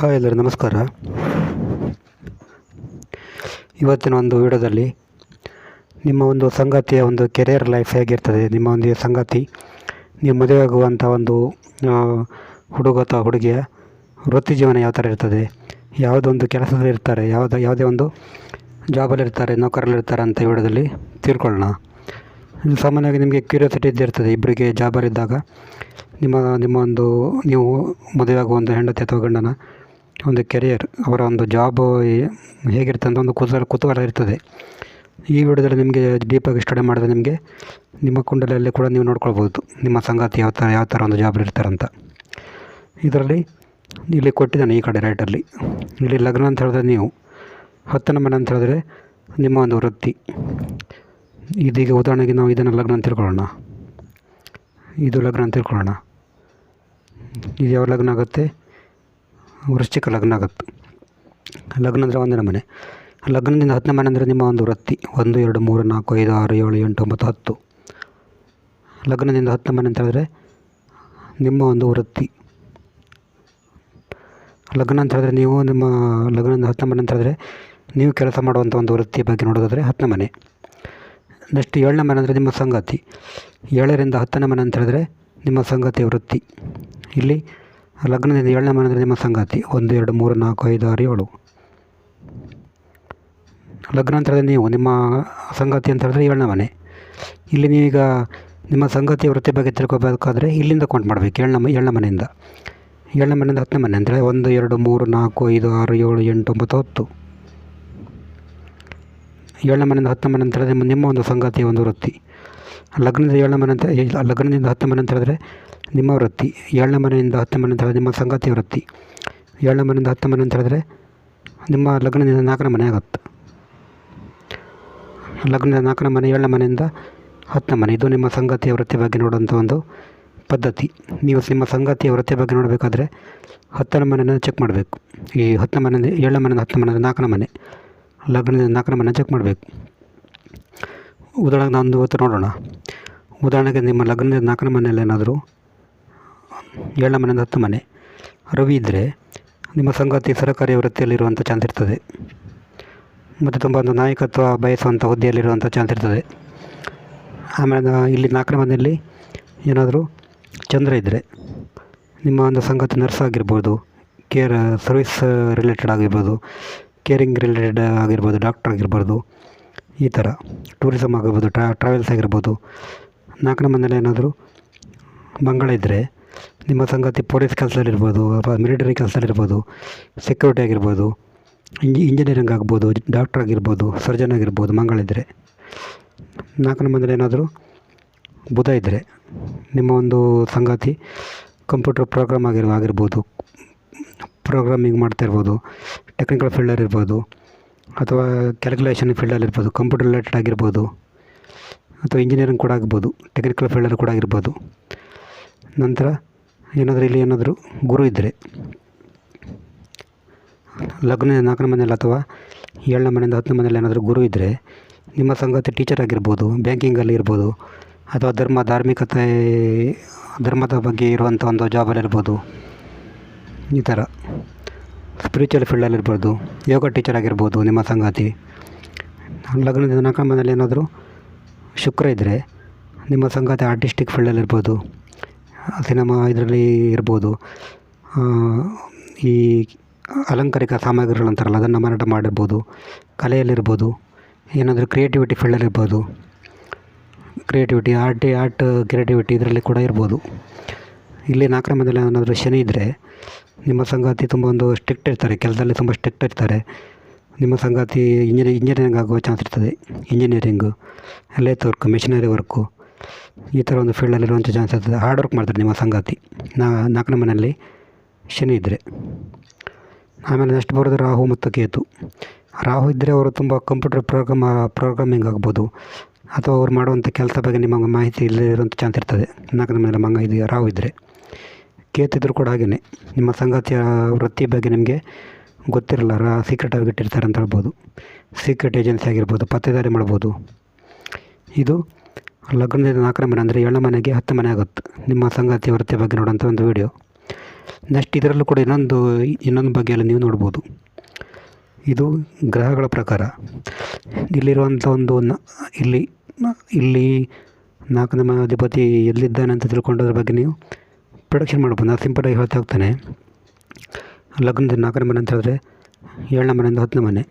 Hi ಎಲ್ಲರೂ, ನಮಸ್ಕಾರ. ಇವತ್ತಿನ ಒಂದು ವಿಡಿಯೋದಲ್ಲಿ ನಿಮ್ಮ ಒಂದು ಸಂಗಾತಿಯ ಒಂದು ಕೆರಿಯರ್ ಲೈಫ್ ಹೇಗಿರ್ತದೆ, ನಿಮ್ಮ ಒಂದು ಸಂಗಾತಿ ನೀವು ಮದುವೆಯಾಗುವಂಥ ಒಂದು ಹುಡುಗ ಅಥವಾ ಹುಡುಗಿಯ ವೃತ್ತಿ ಜೀವನ ಯಾವ ಥರ ಇರ್ತದೆ, ಯಾವುದೊಂದು ಕೆಲಸದಲ್ಲಿ ಇರ್ತಾರೆ, ಯಾವುದೇ ಯಾವುದೇ ಒಂದು ಜಾಬಲ್ಲಿರ್ತಾರೆ ನೌಕರಲ್ಲಿರ್ತಾರೆ ಅಂತ ವಿಡಿಯೋದಲ್ಲಿ ತಿಳ್ಕೊಳ್ಳೋಣ. ಸಾಮಾನ್ಯವಾಗಿ ನಿಮಗೆ ಕ್ಯೂರಿಯಾಸಿಟಿ ಇದ್ದಿರ್ತದೆ ಇಬ್ಬರಿಗೆ ಜಾಬಲ್ಲಿದ್ದಾಗ ನಿಮ್ಮ ನಿಮ್ಮ ಒಂದು ನೀವು ಮದುವೆಯಾಗುವ ಒಂದು ಹೆಂಡತಿ ಅಥವಾ ಗಂಡನ ಒಂದು ಕೆರಿಯರ್ ಅವರ ಒಂದು ಜಾಬ್ ಹೇಗಿರುತ್ತೆ ಅಂತ ಒಂದು ಕುತೂಹಲ ಕುತೂಹಲ ಇರ್ತದೆ. ಈ ವಿಡಿಯೋದಲ್ಲಿ ನಿಮಗೆ ಡೀಪಾಗಿ ಸ್ಟಡಿ ಮಾಡಿದ್ರೆ ನಿಮಗೆ, ನಿಮ್ಮ ಕುಂಡಲಲ್ಲಿ ಕೂಡ ನೀವು ನೋಡ್ಕೊಳ್ಬೋದು ನಿಮ್ಮ ಸಂಗಾತಿ ಯಾವ ಥರ ಯಾವ ಥರ ಒಂದು ಜಾಬ್ ಇರ್ತಾರಂತ ಇದರಲ್ಲಿ ಇಲ್ಲಿ ಕೊಟ್ಟಿದ್ದಾನೆ ಈ ಕಡೆ ರೈಟಲ್ಲಿ ಇಲ್ಲಿ ಲಗ್ನ ಅಂತ ಹೇಳಿದ್ರೆ ನೀವು, ಹತ್ತನೇ ಮನೆ ಅಂತ ಹೇಳಿದ್ರೆ ನಿಮ್ಮ ಒಂದು ವೃತ್ತಿ. ಇದೀಗ ಉದಾಹರಣೆಗೆ ನಾವು ಇದನ್ನು ಲಗ್ನ ಅಂತ ತಿಳ್ಕೊಳ್ಳೋಣ. ಇದು ಲಗ್ನ ಅಂತ ತಿಳ್ಕೊಳ್ಳೋಣ. ಇದು ಯಾವ ಲಗ್ನ ಆಗುತ್ತೆ? ವೃಶ್ಚಿಕ ಲಗ್ನ ಆಗುತ್ತೆ. ಲಗ್ನ ಅಂದರೆ ಒಂದನೇ ಮನೆ. ಲಗ್ನದಿಂದ ಹತ್ತನೇ ಮನೆ ಅಂದರೆ ನಿಮ್ಮ ಒಂದು ವೃತ್ತಿ. ಒಂದು, ಎರಡು, ಮೂರು, ನಾಲ್ಕು, ಐದು, ಆರು, ಏಳು, ಎಂಟು, ಒಂಬತ್ತು, ಹತ್ತು. ಲಗ್ನದಿಂದ ಹತ್ತನೇ ಮನೆ ಅಂತ ಹೇಳಿದ್ರೆ ನಿಮ್ಮ ಒಂದು ವೃತ್ತಿ. ಲಗ್ನ ಅಂತ ಹೇಳಿದ್ರೆ ನೀವು ನಿಮ್ಮ ಲಗ್ನದಿಂದ ಹತ್ತನೇ ಮನೆ ಅಂತ ಹೇಳಿದ್ರೆ ನೀವು ಕೆಲಸ ಮಾಡುವಂಥ ಒಂದು ವೃತ್ತಿಯ ಬಗ್ಗೆ ನೋಡೋದಾದರೆ ಹತ್ತನೇ ಮನೆ. ನೆಕ್ಸ್ಟ್ ಏಳನೇ ಮನೆ ಅಂದರೆ ನಿಮ್ಮ ಸಂಗಾತಿ. ಏಳರಿಂದ ಹತ್ತನೇ ಮನೆ ಅಂತ ಹೇಳಿದ್ರೆ ನಿಮ್ಮ ಸಂಗಾತಿ ವೃತ್ತಿ. ಇಲ್ಲಿ ಲಗ್ನದಿಂದ ಏಳನೇ ಮನೆ ಅಂದರೆ ನಿಮ್ಮ ಸಂಗಾತಿ. ಒಂದು, ಎರಡು, ಮೂರು, ನಾಲ್ಕು, ಐದು, ಆರು, ಏಳು. ಲಗ್ನ ಅಂತ ಹೇಳಿದ್ರೆ ನೀವು, ನಿಮ್ಮ ಸಂಗಾತಿ ಅಂತ ಹೇಳಿದ್ರೆ ಏಳನೇ ಮನೆ. ಇಲ್ಲಿ ನೀವೀಗ ನಿಮ್ಮ ಸಂಗಾತಿಯ ವೃತ್ತಿ ಬಗ್ಗೆ ತಿಳ್ಕೊಬೇಕಾದ್ರೆ ಇಲ್ಲಿಂದ ಕೌಂಟ್ ಮಾಡಬೇಕು, ಏಳನೇ ಏಳನೇ ಮನೆಯಿಂದ. ಏಳನೇ ಮನೆಯಿಂದ ಹತ್ತನೇ ಮನೆ ಅಂದರೆ ಒಂದು, ಎರಡು, ಮೂರು, ನಾಲ್ಕು, ಐದು, ಆರು, ಏಳು, ಎಂಟು, ಒಂಬತ್ತು, ಹತ್ತು. ಏಳನೇ ಮನೆಯಿಂದ ಹತ್ತನೇ ಮನೆ ಅಂತ ಹೇಳಿದ್ರೆ ನಿಮ್ಮ ನಿಮ್ಮ ಒಂದು ಸಂಗಾತಿಯ ಒಂದು ವೃತ್ತಿ. ಲಗ್ನದಿಂದ ಏಳನೇ ಮನೆ ಅಂತ, ಲಗ್ನದಿಂದ ಹತ್ತನೇ ಮನೆ ಅಂತ ಹೇಳಿದ್ರೆ ನಿಮ್ಮ ವೃತ್ತಿ. ಏಳನೇ ಮನೆಯಿಂದ ಹತ್ತನೇ ಮನೆ ಅಂತ ಹೇಳಿದ್ರೆ ನಿಮ್ಮ ಸಂಗಾತಿ ವೃತ್ತಿ. ಏಳನೇ ಮನೆಯಿಂದ ಹತ್ತನೇ ಮನೆ ಅಂತ ಹೇಳಿದ್ರೆ ನಿಮ್ಮ ಲಗ್ನದಿಂದ ನಾಲ್ಕನೇ ಮನೆ ಆಗುತ್ತೆ. ಲಗ್ನದಿಂದ ನಾಲ್ಕನೇ ಮನೆ, ಏಳನೇ ಮನೆಯಿಂದ ಹತ್ತನೇ ಮನೆ. ಇದು ನಿಮ್ಮ ಸಂಗಾತಿಯ ವೃತ್ತಿ ಬಗ್ಗೆ ನೋಡುವಂಥ ಒಂದು ಪದ್ಧತಿ. ನೀವು ನಿಮ್ಮ ಸಂಗಾತಿಯ ವೃತ್ತಿ ಬಗ್ಗೆ ನೋಡಬೇಕಾದ್ರೆ ಹತ್ತನೇ ಮನೆಯನ್ನು ಚೆಕ್ ಮಾಡಬೇಕು. ಈ ಹತ್ತನೇ ಮನೆಯಿಂದ ಏಳನೇ ಮನೆಯಿಂದ ಹತ್ತನೇ ಮನೆ ನಾಲ್ಕನೇ ಮನೆ. ಲಗ್ನದಿಂದ ನಾಲ್ಕನೇ ಮನೆ ಚೆಕ್ ಮಾಡಬೇಕು. ಉದಾಹರಣೆಗೆ ನಾನು ಇವತ್ತು ನೋಡೋಣ. ಉದಾಹರಣೆಗೆ ನಿಮ್ಮ ಲಗ್ನದಿಂದ ನಾಲ್ಕನೇ ಮನೆಯಲ್ಲಿ ಏನಾದರೂ ಏಳನೇ ಮನೆಯಿಂದ ಹತ್ತು ಮನೆ. ರವಿ ಇದ್ದರೆ ನಿಮ್ಮ ಸಂಗಾತಿ ಸರಕಾರಿ ವೃತ್ತಿಯಲ್ಲಿರುವಂಥ ಚಾನ್ಸ್ ಇರ್ತದೆ. ಮತ್ತು ತುಂಬ ಒಂದು ನಾಯಕತ್ವ ಬಯಸುವಂಥ ಹುದ್ದೆಯಲ್ಲಿರುವಂಥ ಚಾನ್ಸ್ ಇರ್ತದೆ. ಆಮೇಲೆ ಇಲ್ಲಿ ನಾಲ್ಕನೇ ಮನೆಯಲ್ಲಿ ಏನಾದರೂ ಚಂದ್ರ ಇದ್ದರೆ ನಿಮ್ಮ ಒಂದು ಸಂಗಾತಿ ನರ್ಸ್ ಆಗಿರ್ಬೋದು ಕೇರ್ ಸರ್ವಿಸ್ ರಿಲೇಟೆಡ್ ಆಗಿರ್ಬೋದು ಕೇರಿಂಗ್ ರಿಲೇಟೆಡ್ ಆಗಿರ್ಬೋದು ಡಾಕ್ಟರ್ ಆಗಿರ್ಬೋದು, ಈ ಥರ ಟೂರಿಸಮ್ ಆಗಿರ್ಬೋದು ಟ್ರಾವೆಲ್ಸ್ ಆಗಿರ್ಬೋದು, ನಾಲ್ಕನೇ ಮನೇಲಿ ಏನಾದರೂ ಮಂಗಳ ಇದ್ದರೆ ನಿಮ್ಮ ಸಂಗಾತಿ ಪೊಲೀಸ್ ಕೆಲಸದಲ್ಲಿರ್ಬೋದು ಅಥವಾ ಮಿಲಿಟರಿ ಕೆಲಸದಲ್ಲಿರ್ಬೋದು ಸೆಕ್ಯೂರಿಟಿ ಆಗಿರ್ಬೋದು, ಇಂಜಿ ಇಂಜಿನಿಯರಿಂಗ್ ಆಗ್ಬೋದು ಡಾಕ್ಟರ್ ಆಗಿರ್ಬೋದು ಸರ್ಜನ್ ಆಗಿರ್ಬೋದು ಮಂಗಳಿದ್ದರೆ ನಾಲ್ಕನೇ ಮಂದಿ ಏನಾದರೂ ಬುಧ ಇದ್ದರೆ ನಿಮ್ಮ ಒಂದು ಸಂಗಾತಿ ಕಂಪ್ಯೂಟರ್ ಪ್ರೋಗ್ರಾಮ್ ಆಗಿರ್, ಆಗಿರ್ಬೋದು ಪ್ರೋಗ್ರಾಮಿಂಗ್ ಮಾಡ್ತಾ ಇರ್ಬೋದು ಟೆಕ್ನಿಕಲ್ ಫೀಲ್ಡಲ್ಲಿ ಇರ್ಬೋದು, ಅಥವಾ ಕ್ಯಾಲ್ಕುಲೇಷನ್ ಫೀಲ್ಡಲ್ಲಿ ಇರ್ಬೋದು ಕಂಪ್ಯೂಟರ್ ರಿಲೇಟೆಡ್ ಆಗಿರ್ಬೋದು, ಅಥವಾ ಇಂಜಿನಿಯರಿಂಗ್ ಕೂಡ ಆಗ್ಬೋದು ಟೆಕ್ನಿಕಲ್ ಫೀಲ್ಡಲ್ಲಿ ಕೂಡ ಆಗಿರ್ಬೋದು. ನಂತರ ಏನಾದರೂ ಇಲ್ಲಿ ಏನಾದರೂ ಗುರು ಇದ್ದರೆ ಲಗ್ನ ನಾಲ್ಕನೇ ಮನೆಯಲ್ಲಿ ಅಥವಾ ಏಳನೇ ಮನೆಯಿಂದ ಹತ್ತನೇ ಮನೆಯಲ್ಲಿ ಏನಾದರೂ ಗುರು ಇದ್ದರೆ ನಿಮ್ಮ ಸಂಗಾತಿ ಟೀಚರ್ ಆಗಿರ್ಬೋದು ಬ್ಯಾಂಕಿಂಗಲ್ಲಿ ಇರ್ಬೋದು, ಅಥವಾ ಧರ್ಮ, ಧಾರ್ಮಿಕತೆ, ಧರ್ಮದ ಬಗ್ಗೆ ಇರುವಂಥ ಒಂದು ಜಾಬಲ್ಲಿ ಇರ್ಬೋದು, ಈ ಥರ ಸ್ಪಿರಿಚುವಲ್ ಫೀಲ್ಡಲ್ಲಿರ್ಬೋದು ಯೋಗ ಟೀಚರ್ ಆಗಿರ್ಬೋದು ನಿಮ್ಮ ಸಂಗಾತಿ. ಲಗ್ನದಿಂದ ನಾಲ್ಕನೇ ಮನೆಯಲ್ಲಿ ಏನಾದರೂ ಶುಕ್ರ ಇದ್ದರೆ ನಿಮ್ಮ ಸಂಗಾತಿ ಆರ್ಟಿಸ್ಟಿಕ್ ಫೀಲ್ಡಲ್ಲಿ ಇರ್ಬೋದು. ಸಿನಿಮಾ ಇದರಲ್ಲಿ ಇರ್ಬೋದು. ಈ ಅಲಂಕಾರಿಕ ಸಾಮಗ್ರಿಗಳಂತಾರಲ್ಲ ಅದನ್ನು ಮಾರಾಟ ಮಾಡಿರ್ಬೋದು. ಕಲೆಯಲ್ಲಿರ್ಬೋದು. ಏನಾದರೂ ಕ್ರಿಯೇಟಿವಿಟಿ ಫೀಲ್ಡಲ್ಲಿರ್ಬೋದು ಕ್ರಿಯೇಟಿವಿಟಿ ಆರ್ಟ್ ಆರ್ಟ್ ಕ್ರಿಯೇಟಿವಿಟಿ ಇದರಲ್ಲಿ ಕೂಡ ಇರ್ಬೋದು. ಇಲ್ಲಿ ನಾಕ್ರಮದಲ್ಲಿ ಏನಾದರೂ ಶನಿ ಇದ್ದರೆ ನಿಮ್ಮ ಸಂಗಾತಿ ತುಂಬ ಒಂದು ಸ್ಟ್ರಿಕ್ಟ್ ಇರ್ತಾರೆ. ಕೆಲಸದಲ್ಲಿ ತುಂಬ ಸ್ಟ್ರಿಕ್ಟ್ ಇರ್ತಾರೆ. ನಿಮ್ಮ ಸಂಗಾತಿ ಇಂಜಿನಿಯರ್ ಇಂಜಿನಿಯರಿಂಗ್ ಆಗುವ ಚಾನ್ಸ್ ಇರ್ತದೆ. Engineering lathe work machinery work ಈ ಥರ ಒಂದು ಫೀಲ್ಡಲ್ಲಿರುವಂಥ ಚಾನ್ಸ್ ಇರ್ತದೆ. ಹಾರ್ಡ್ ವರ್ಕ್ ಮಾಡ್ತಾರೆ ನಿಮ್ಮ ಸಂಗಾತಿ. ನಾ ಮನೆಯಲ್ಲಿ ಶನಿ ಇದ್ದರೆ ಆಮೇಲೆ ನೆಕ್ಸ್ಟ್ ಬರೋದು ರಾಹು ಮತ್ತು ಕೇತು. ರಾಹು ಇದ್ದರೆ ಅವರು ತುಂಬ ಕಂಪ್ಯೂಟರ್ ಪ್ರೋಗ್ರಾಮ್ ಪ್ರೋಗ್ರಾಮಿಂಗ್ ಆಗ್ಬೋದು. ಅಥವಾ ಅವ್ರು ಮಾಡುವಂಥ ಕೆಲಸ ಬಗ್ಗೆ ನಿಮಗೆ ಮಾಹಿತಿ ಇರುವಂಥ ಚಾನ್ಸ್ ಇರ್ತದೆ. ನಾಲ್ಕನೇ ಮನೆಯಲ್ಲಿ ಮಂಗ ಇದು, ರಾಹು ಇದ್ದರೆ ಕೇತು ಇದ್ದರೂ ಕೂಡ ಹಾಗೆಯೇ ನಿಮ್ಮ ಸಂಗಾತಿಯ ವೃತ್ತಿ ಬಗ್ಗೆ ನಿಮಗೆ ಗೊತ್ತಿರಲ್ಲ, ರಾ ಸೀಕ್ರೆಟ್ ಇಟ್ಟಿರ್ತಾರೆ ಅಂತ ಹೇಳ್ಬೋದು. ಸೀಕ್ರೆಟ್ ಏಜೆನ್ಸಿ ಆಗಿರ್ಬೋದು, ಪತ್ತೆದಾರಿ ಮಾಡ್ಬೋದು. ಇದು ಲಗ್ನದಿಂದ ನಾಲ್ಕನೇ ಮನೆ ಅಂದರೆ ಏಳನೇ ಮನೆಗೆ ಹತ್ತು ಮನೆ ಆಗುತ್ತೆ. ನಿಮ್ಮ ಸಂಗಾತಿ ವೃತ್ತಿ ಬಗ್ಗೆ ನೋಡೋಂಥ ಒಂದು ವಿಡಿಯೋ ನೆಕ್ಸ್ಟ್ ಇದರಲ್ಲೂ ಕೂಡ ಇನ್ನೊಂದು ಇನ್ನೊಂದು ಬಗೆಯಲ್ಲಿ ನೀವು ನೋಡ್ಬೋದು. ಇದು ಗ್ರಹಗಳ ಪ್ರಕಾರ. ಇಲ್ಲಿರುವಂಥ ಒಂದು ಇಲ್ಲಿ ಇಲ್ಲಿ ನಾಲ್ಕನೇ ಮನೆ ಅಧಿಪತಿ ಎಲ್ಲಿದ್ದಾನೆ ಅಂತ ತಿಳ್ಕೊಂಡೋದ್ರ ಬಗ್ಗೆ ನೀವು ಪ್ರೊಡಕ್ಷನ್ ಮಾಡ್ಬೋದು. ನಾನು ಸಿಂಪಲಾಗಿ ಹೇಳ್ತಾ ಹೋಗ್ತಾನೆ. ಲಗ್ನದ ನಾಲ್ಕನೇ ಮನೆ ಅಂತ ಹೇಳಿದ್ರೆ ಏಳನೇ ಮನೆಯಿಂದ ಹತ್ತನೇ ಮನೆ.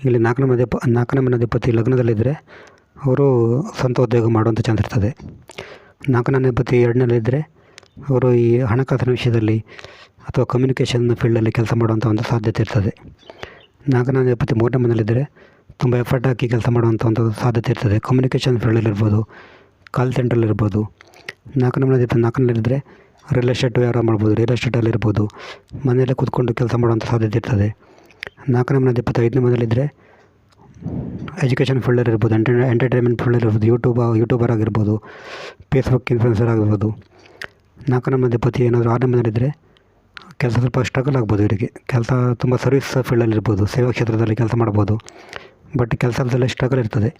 ಇಲ್ಲಿ ನಾಲ್ಕನೇ ಮನೆ ನಾಲ್ಕನೇ ಮನೆ ಅಧಿಪತಿ ಲಗ್ನದಲ್ಲಿದ್ದರೆ ಅವರು ಸ್ವಂತ ಉದ್ಯೋಗ ಮಾಡುವಂಥ ಚಾನ್ಸ್ ಇರ್ತದೆ. ನಾಲ್ಕನೇ ಅಧಿಪತಿ ಎರಡನೇಲಿದ್ದರೆ ಅವರು ಈ ಹಣಕಾಸಿನ ವಿಷಯದಲ್ಲಿ ಅಥವಾ ಕಮ್ಯುನಿಕೇಷನ್ ಫೀಲ್ಡಲ್ಲಿ ಕೆಲಸ ಮಾಡುವಂಥ ಒಂದು ಸಾಧ್ಯತೆ ಇರ್ತದೆ. ನಾಲ್ಕನೇ ಅಧಿಪತಿ ಮೂರನೇ ಮನೆಯಲ್ಲಿದ್ದರೆ ತುಂಬ ಎಫರ್ಟ್ ಹಾಕಿ ಕೆಲಸ ಮಾಡುವಂಥ ಒಂದು ಸಾಧ್ಯತೆ ಇರ್ತದೆ. ಕಮ್ಯುನಿಕೇಷನ್ ಫೀಲ್ಡಲ್ಲಿರ್ಬೋದು ಕಾಲ್ ಸೆಂಟ್ರಲ್ಲಿರ್ಬೋದು ನಾಲ್ಕನೇ ಮನೆ ನಾಲ್ಕನೇಲಿದ್ದರೆ ರಿಯಲ್ ಎಸ್ಟೇಟ್ ವ್ಯವಹಾರ ಮಾಡ್ಬೋದು ರಿಯಲ್ ಎಸ್ಟೇಟಲ್ಲಿರ್ಬೋದು ಮನೆಯಲ್ಲೇ ಕೂತ್ಕೊಂಡು ಕೆಲಸ ಮಾಡುವಂಥ ಸಾಧ್ಯತೆ ಇರ್ತದೆ. ನಾಲ್ಕನೇ ಮನೆ ಇಪ್ಪತ್ತೈದನೇ ಐದನೇ ಮನೇಲಿದ್ದರೆ ಎಜುಕೇಷನ್ ಫೀಲ್ಡಲ್ಲಿ ಇರ್ಬೋದು ಎಂಟರ್ ಎಂಟರ್ಟೈನ್ಮೆಂಟ್ ಫೀಲ್ಡಲ್ಲಿ ಇರ್ಬೋದು ಯೂಟ್ಯೂಬ್ ಯೂಟ್ಯೂಬರ್ ಆಗಿರ್ಬೋದು ಫೇಸ್ಬುಕ್ ಇನ್ಫ್ಲುಯೆನ್ಸರ್ ಆಗಿರ್ಬೋದು. ನಾಲ್ಕನೇ ಮಂದಿ ಪತಿ ಏನಾದರೂ ಆರನೇ ಮನೇಲಿದ್ದರೆ ಕೆಲಸ ಸ್ವಲ್ಪ ಸ್ಟ್ರಗಲ್ ಆಗ್ಬೋದು ಇವರಿಗೆ. ಕೆಲಸ ತುಂಬ ಸರ್ವಿಸ್ ಫೀಲ್ಡಲ್ಲಿ ಇರ್ಬೋದು, ಸೇವಾ ಕ್ಷೇತ್ರದಲ್ಲಿ ಕೆಲಸ ಮಾಡ್ಬೋದು. ಬಟ್ ಕೆಲಸದಲ್ಲಿ ಸ್ಟ್ರಗಲ್ ಇರ್ತದೆ.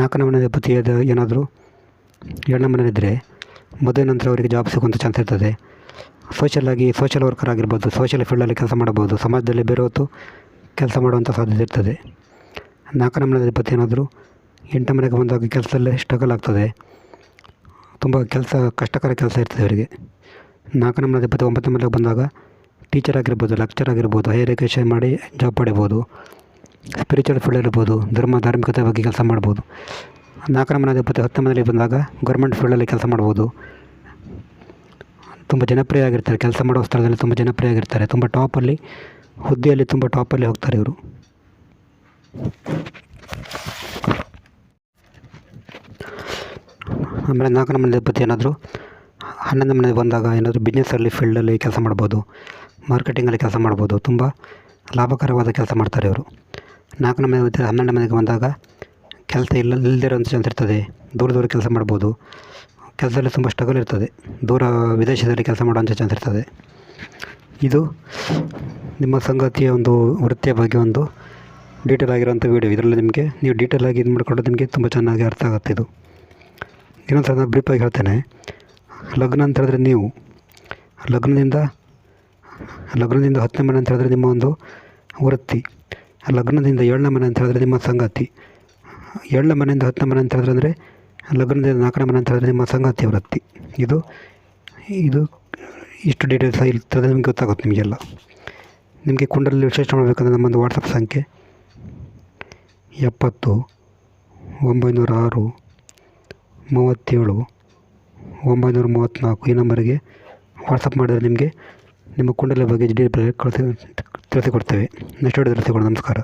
ನಾಲ್ಕನೇ ಮನೆ ಪತಿ ಏನಾದರೂ ಏಳನೇ ಮನೇಲಿದ್ದರೆ ಮದುವೆ ನಂತರ ಅವರಿಗೆ ಜಾಬ್ ಸಿಗುವಂಥ ಚಾನ್ಸ್ ಇರ್ತದೆ. ಸೋಷಲ್ ಆಗಿ ಸೋಷಲ್ ವರ್ಕರ್ ಆಗಿರ್ಬೋದು ಸೋಷಲ್ ಫೀಲ್ಡಲ್ಲಿ ಕೆಲಸ ಮಾಡ್ಬೋದು, ಸಮಾಜದಲ್ಲಿ ಬೇರೆ ಹೊತ್ತು ಕೆಲಸ ಮಾಡುವಂಥ ಸಾಧ್ಯತೆ ಇರ್ತದೆ. ನಾಲ್ಕನೇ ಮನೆ ಅಧಿಪತಿ ಏನಾದರೂ ಎಂಟನೇ ಮನೆಗೆ ಬಂದಾಗ ಕೆಲಸದಲ್ಲೇ ಸ್ಟ್ರಗಲ್ ಆಗ್ತದೆ. ತುಂಬ ಕೆಲಸ, ಕಷ್ಟಕರ ಕೆಲಸ ಇರ್ತದೆ ಅವರಿಗೆ. ನಾಲ್ಕನೇ ಮನೆ ಅಧಿಪತಿ ಒಂಬತ್ತನೇ ಮನೆಗೆ ಬಂದಾಗ ಟೀಚರ್ ಆಗಿರ್ಬೋದು ಲೆಕ್ಚರ್ ಆಗಿರ್ಬೋದು ಹೈಯರ್ ಎಜುಕೇಷನ್ ಮಾಡಿ ಜಾಬ್ ಪಡಿಬೋದು ಸ್ಪಿರಿಚುವಲ್ ಫೀಲ್ಡ್ ಇರ್ಬೋದು, ಧರ್ಮ, ಧಾರ್ಮಿಕತೆ ಬಗ್ಗೆ ಕೆಲಸ ಮಾಡ್ಬೋದು. ನಾಲ್ಕನೇ ಮನೆ ಅಧಿಪತಿ ಹತ್ತನೇ ಮನೆಯಲ್ಲಿ ಬಂದಾಗ ಗೌರ್ಮೆಂಟ್ ಫೀಲ್ಡಲ್ಲಿ ಕೆಲಸ ಮಾಡ್ಬೋದು. ತುಂಬ ಜನಪ್ರಿಯ ಆಗಿರ್ತಾರೆ, ಕೆಲಸ ಮಾಡೋ ಸ್ಥಳದಲ್ಲಿ ತುಂಬ ಜನಪ್ರಿಯ ಆಗಿರ್ತಾರೆ. ತುಂಬ ಟಾಪಲ್ಲಿ ಹುದ್ದೆಯಲ್ಲಿ ತುಂಬ ಟಾಪಲ್ಲಿ ಹೋಗ್ತಾರೆ ಇವರು. ಆಮೇಲೆ ನಾಲ್ಕನೇ ಮನೆ ಅಧಿಪತಿ ಏನಾದರೂ? ಹನ್ನೊಂದು ಮನೆ ಬಂದಾಗ ಏನಾದರೂ ಬಿಸ್ನೆಸ್ಸಲ್ಲಿ ಫೀಲ್ಡಲ್ಲಿ ಕೆಲಸ ಮಾಡ್ಬೋದು ಮಾರ್ಕೆಟಿಂಗಲ್ಲಿ ಕೆಲಸ ಮಾಡ್ಬೋದು, ತುಂಬ ಲಾಭಕರವಾದ ಕೆಲಸ ಮಾಡ್ತಾರೆ ಇವರು. ನಾಲ್ಕನೇ ಮನೆ ಅಧಿಪತಿ ಹನ್ನೆರಡನೇ ಮನೆಗೆ ಬಂದಾಗ ಕೆಲಸ ಇಲ್ಲ ಇಲ್ಲದಿರೋಂಥ ಚಾನ್ಸ್ ಇರ್ತದೆ. ದೂರ ದೂರ ಕೆಲಸ ಮಾಡ್ಬೋದು. ಕೆಲಸದಲ್ಲಿ ತುಂಬ ಸ್ಟ್ರಗಲ್ ಇರ್ತದೆ. ದೂರ ವಿದೇಶದಲ್ಲಿ ಕೆಲಸ ಮಾಡುವಂಥ ಚಾನ್ಸ್ ಇರ್ತದೆ. ಇದು ನಿಮ್ಮ ಸಂಗತಿಯ ಒಂದು ವೃತ್ತಿಯ ಬಗ್ಗೆ ಒಂದು ಡೀಟೇಲ್ ಆಗಿರುವಂಥ ವೀಡಿಯೋ ಇದರಲ್ಲಿ ನಿಮಗೆ. ನೀವು ಡೀಟೇಲ್ ಆಗಿ ಇದು ಮಾಡಿಕೊಂಡು ನಿಮಗೆ ತುಂಬ ಚೆನ್ನಾಗಿ ಅರ್ಥ ಆಗುತ್ತೆ ಇದು. ಇನ್ನೊಂದು ಸಲ ಬ್ರೀಫಾಗಿ ಹೇಳ್ತೇನೆ. ಲಗ್ನ ಅಂತ ಹೇಳಿದ್ರೆ ನೀವು, ಲಗ್ನದಿಂದ ಲಗ್ನದಿಂದ ಹತ್ತನೇ ಮನೆ ಅಂತ ಹೇಳಿದ್ರೆ ನಿಮ್ಮ ಒಂದು ವೃತ್ತಿ. ಲಗ್ನದಿಂದ ಏಳನೇ ಮನೆ ಅಂತ ಹೇಳಿದ್ರೆ ನಿಮ್ಮ ಸಂಗಾತಿ. ಏಳನೇ ಮನೆಯಿಂದ ಹತ್ತನೇ ಮನೆ ಅಂತ ಹೇಳಿದ್ರೆ ಅಂದರೆ ಲಗ್ನದಿಂದ ನಾಲ್ಕನೇ ಮನೆ ಅಂತ ಹೇಳಿದ್ರೆ ನಿಮ್ಮ ಸಂಗಾತಿ ವೃತ್ತಿ. ಇದು ಇದು ಇಷ್ಟು ಡೀಟೇಲ್ಸ್ ಇರ್ತದೆ, ನಿಮಗೆ ಗೊತ್ತಾಗುತ್ತೆ ನಿಮಗೆಲ್ಲ. ನಿಮಗೆ ಕುಂಡಲಲ್ಲಿ ವಿಶೇಷ ಮಾಡಬೇಕಂದ್ರೆ ನಮ್ಮೊಂದು ವಾಟ್ಸಪ್ ಸಂಖ್ಯೆ. ಎಪ್ಪತ್ತು ಒಂಬೈನೂರ ಆರು ಮೂವತ್ತೇಳು ಒಂಬೈನೂರ ಮೂವತ್ತ್ನಾಲ್ಕು ಈ ನಂಬರಿಗೆ ವಾಟ್ಸಪ್ ಮಾಡಿದರೆ ನಿಮಗೆ ನಿಮ್ಮ ಕುಂಡಲ ಬಗ್ಗೆ ಡೀಟೇಲ್ ಕಳಿಸಿ ತಿಳಿಸಿಕೊಡ್ತೇವೆ ನೆಕ್ಸ್ಟ್ ವಿಡಿಯೋದಲ್ಲಿ ಸಿಗೋಣ. ನಮಸ್ಕಾರ.